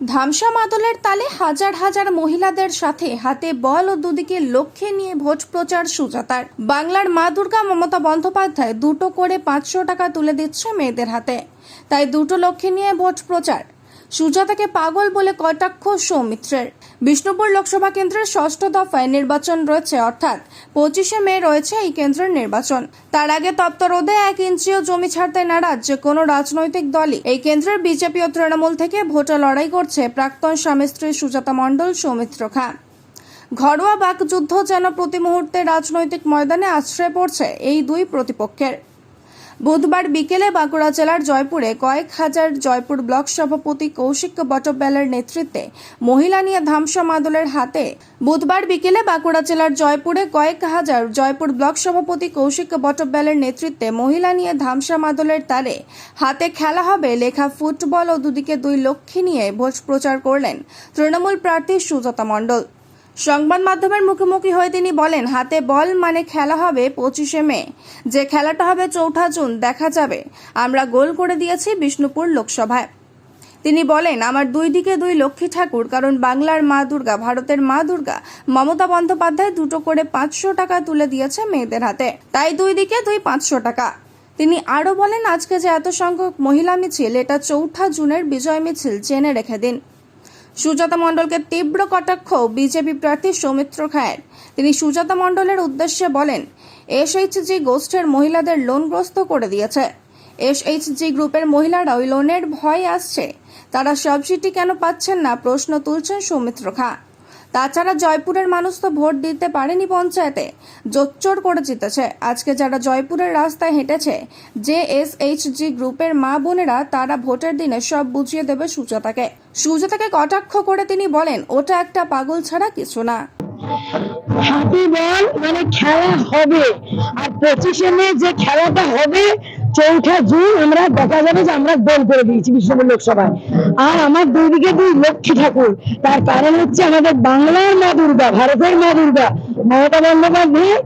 ধামসা মাদলের তালে হাজার হাজার মহিলাদের সাথে হাতে বল ও দুদিকে লক্ষ্যে নিয়ে ভোজ প্রচার সুজাতার। বাংলার মা দুর্গা মমতা বন্দ্যোপাধ্যায় দুটো করে পাঁচশো টাকা তুলে দিচ্ছে মেয়েদের হাতে। তাই দুটো লক্ষ্যে নিয়ে ভোজ প্রচার। সুজাতাকে পাগল বলে কটাক্ষ সৌমিত্রের। বিষ্ণুপুর লোকসভা কেন্দ্রের ষষ্ঠ দফায় নির্বাচন রয়েছে, অর্থাৎ পঁচিশে মে রয়েছে এই কেন্দ্রের নির্বাচন। তার আগে তপ্ত রোদে এক ইঞ্চিও জমি ছাড়তে নারাজ যে কোনো রাজনৈতিক দলই। এই কেন্দ্রের বিজেপি ও তৃণমূল থেকে ভোটে লড়াই করছে প্রাক্তন স্বামী স্ত্রী সুজাতা মণ্ডল, সৌমিত্র খা। ঘরোয়া বাকযুদ্ধ যেন প্রতি মুহূর্তে রাজনৈতিক ময়দানে আশ্রয় পড়ছে এই দুই প্রতিপক্ষের। বুধবার বিকেলে বাঁকুড়া জেলার জয়পুরে কয়েক হাজার জয়পুর ব্লক সভাপতি কৌশিক বটব্যালের নেতৃত্বে মহিলা নিয়ে ধামসা মাদলের হাতে বুধবার বিকেলে বাঁকুড়া জেলার জয়পুরে কয়েক হাজার জয়পুর ব্লক সভাপতি কৌশিক বটব্যালের নেতৃত্বে মহিলা নিয়ে ধামসা মাদলের তারে হাতে খেলা হবে, লেখা ফুটবল ও দুদিকে দুই লক্ষ্মী নিয়ে ভোট প্রচার করলেন তৃণমূল প্রার্থী সুজাতা মণ্ডল। সংবাদ মাধ্যমের মুখোমুখি হয়ে তিনি বলেন, হাতে বল মানে খেলা হবে পঁচিশে মে। যে খেলাটা হবে চৌঠা জুন, দেখা যাবে। আমরা গোল করে দিয়েছি বিষ্ণুপুর লোকসভায়। তিনি বলেন, আমার দুই দিকে দুই লক্ষ্মী ঠাকুর, কারণ বাংলার মা দুর্গা, ভারতের মা দুর্গা, মমতা বন্দ্যোপাধ্যায় দুটো করে পাঁচশো টাকা তুলে দিয়েছে মেয়েদের হাতে। তাই দুই দিকে দুই পাঁচশো টাকা। তিনি আরও বলেন, আজকে যে এত সংখ্যক মহিলা মিছিল, এটা চৌঠা জুনের বিজয় মিছিল, জেনে রেখে দিন। সুজাতা মণ্ডলকে তীব্র কটাক্ষ বিজেপি প্রার্থী সৌমিত্র খায়ের। তিনি সুজাতা মণ্ডলের উদ্দেশ্যে বলেন, এসএইচজি গোষ্ঠের মহিলাদের লোনগ্রস্ত করে দিয়েছে। এসএইচজি গ্রুপের মহিলারা ওই লোনের ভয় আসছে। তারা সাবসিডি কেন পাচ্ছেন না প্রশ্ন তুলছেন সৌমিত্র খা। তাছাড়া জয়পুরের মানুষ তো ভোট দিতে পারেনি পঞ্চায়েতে। জোচ্চোর করে জিতেছে। আজকে যারা জয়পুরের রাস্তায় হেঁটেছে যে এস এইচ জি গ্রুপের মা বোনেরা, তারা ভোটের দিনে সব বুঝিয়ে দেবে সুজাতাকে। সুজাতাকে কটাক্ষ করে তিনি বলেন, ওটা একটা পাগল ছাড়া কিছু না। হাতি বল মানে খেলা হবে। আর পঁচিশে মে যে খেলাটা হবে চৌঠা জুন আমরা দেখা যাবে যে আমরা গোল করে দিয়েছি বিষ্ণুপুর লোকসভায়। আর আমার দুই দিকে দুই লক্ষ্মী ঠাকুর। তার কারণ হচ্ছে আমাদের বাংলার মা দুর্গা, ভারতের মা দুর্গা, মমতা বন্দ্যোপাধ্যায়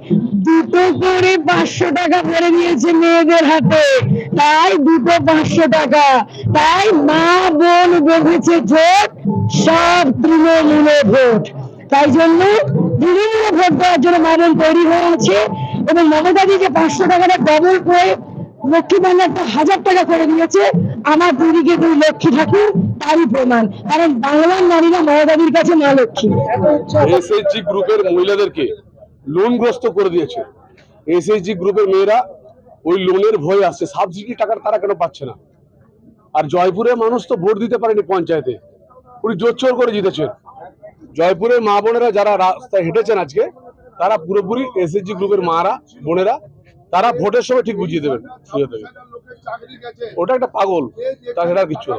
দুটো করে পাঁচশো টাকা করে দিয়েছে মেয়েদের হাতে। তাই দুটো পাঁচশো টাকা। তাই মা বোন বেঁধেছে জোট, সব তৃণমূলে ভোট। তাই জন্য তৃণমূলে ভোট দেওয়ার জন্য মামন তৈরি হয়ে আছে এবং মমতাদি যে পাঁচশো টাকাটা ডবল করে লক্ষ্মী ভান্ডারটা হাজার টাকা করে আমার দুদিকে দুই লক্ষ্মী ঠাকুর, তারই প্রমাণ। কারণ বাংলার নারীরা কাছে মা লক্ষ্মী। গ্রুপের মহিলাদেরকে লোনগ্রস্ত করে দিয়েছে। গ্রুপের মেয়েরা ওই লোনের ভয় আসছে সাবসিডি টাকার তারা কেন পাচ্ছে না? আর জয়পুরের মানুষ তো ভোট দিতে পারেনি পঞ্চায়েতে। উনি জোচ্চোর করে জিতেছেন। জয়পুরের মা বোনেরা যারা রাস্তায় হেঁটেছেন আজকে, তারা পুরোপুরি এসএইচজি গ্রুপের মারা, বোনেরা তারা ভোটের সময় ঠিক বুঝিয়ে দেবেন বুঝিয়ে দেবেন ওটা একটা পাগল তাছাড়া কিছু কিচ্ছু না।